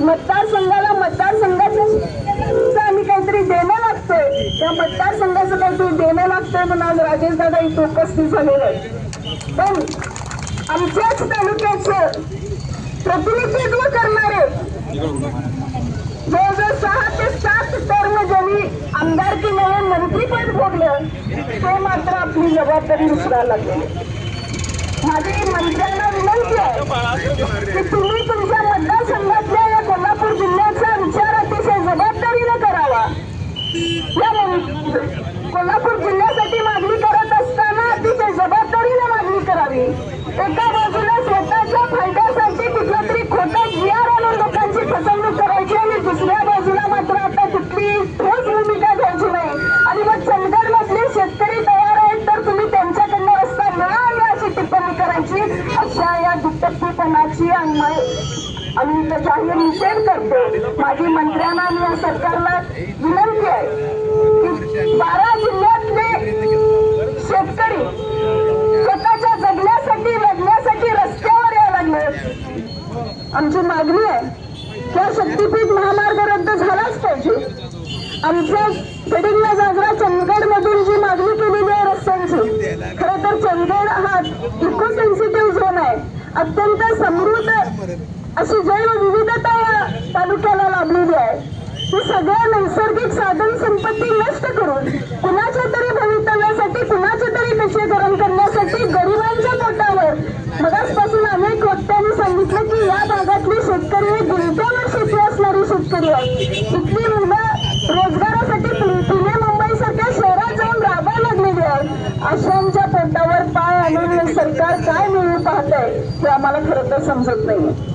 मतदारसंघाला मतदारसंघाचं आम्ही काहीतरी देणं लागतोय. त्या मतदारसंघाचं काहीतरी देणं लागतंय म्हणून आज राजेश दादा इथं उपस्थित झालेलं पण आमच्याच तालुक्याचं प्रतिनिधित्व करणारे जवळजवळ सहा ते सात टर्म ज्यांनी आमदारकी मिळून मंत्रीपद भोगलं ते मात्र आपली जबाबदारी विसरायला लागली. माझी मंत्र्यांना विनंती आहे की तुम्ही तुमच्या मतदारसंघातल्या या कोल्हापूर जिल्ह्याचा विचार अतिशय जबाबदारीने करावा. या कोल्हापूर जिल्ह्यासाठी मागणी करत असताना अतिशय जबाबदारीने मागणी करावी. एका अशा या दुटप्पीपणाची आणि आम्ही जाहीर निषेध करतो. माझी मंत्र्यांना आणि या सरकारला विनंती आहे की बारा जिल्ह्यातले शेतकरी स्वतःच्या जगण्यासाठी लढण्यासाठी रस्त्यावर यायला लागले आमची मागणी आहे त्या शक्तीपीठ महामार्ग रद्द झालाच पाहिजे. आमचं पेडिंगला जागरा चंद्र अत्यंत समृद्ध अशी जैव विविधता या तालुक्याला लाभलेली आहे. ही सगळ्या नैसर्गिक साधन संपत्ती नष्ट करून कुणाच्या तरी भवितव्यासाठी कुणाचे तरी पेशेकरण करण्यासाठी गरिबांच्या पोटावर मगासपासून अनेक वक्त्यांनी सांगितलं की या भागातले शेतकरी हे गुंतवणूक शेती असणारी शेतकरी आहेत. इथली मुलं रोजगारासाठी पुणे पुणे मुंबई सारख्या शहरात जाऊन राबायला लागलेली आहेत. अशांच्या पोटावर पाय सरकार काय मिळू पाहत आहे हे आम्हाला खरं तर समजत नाही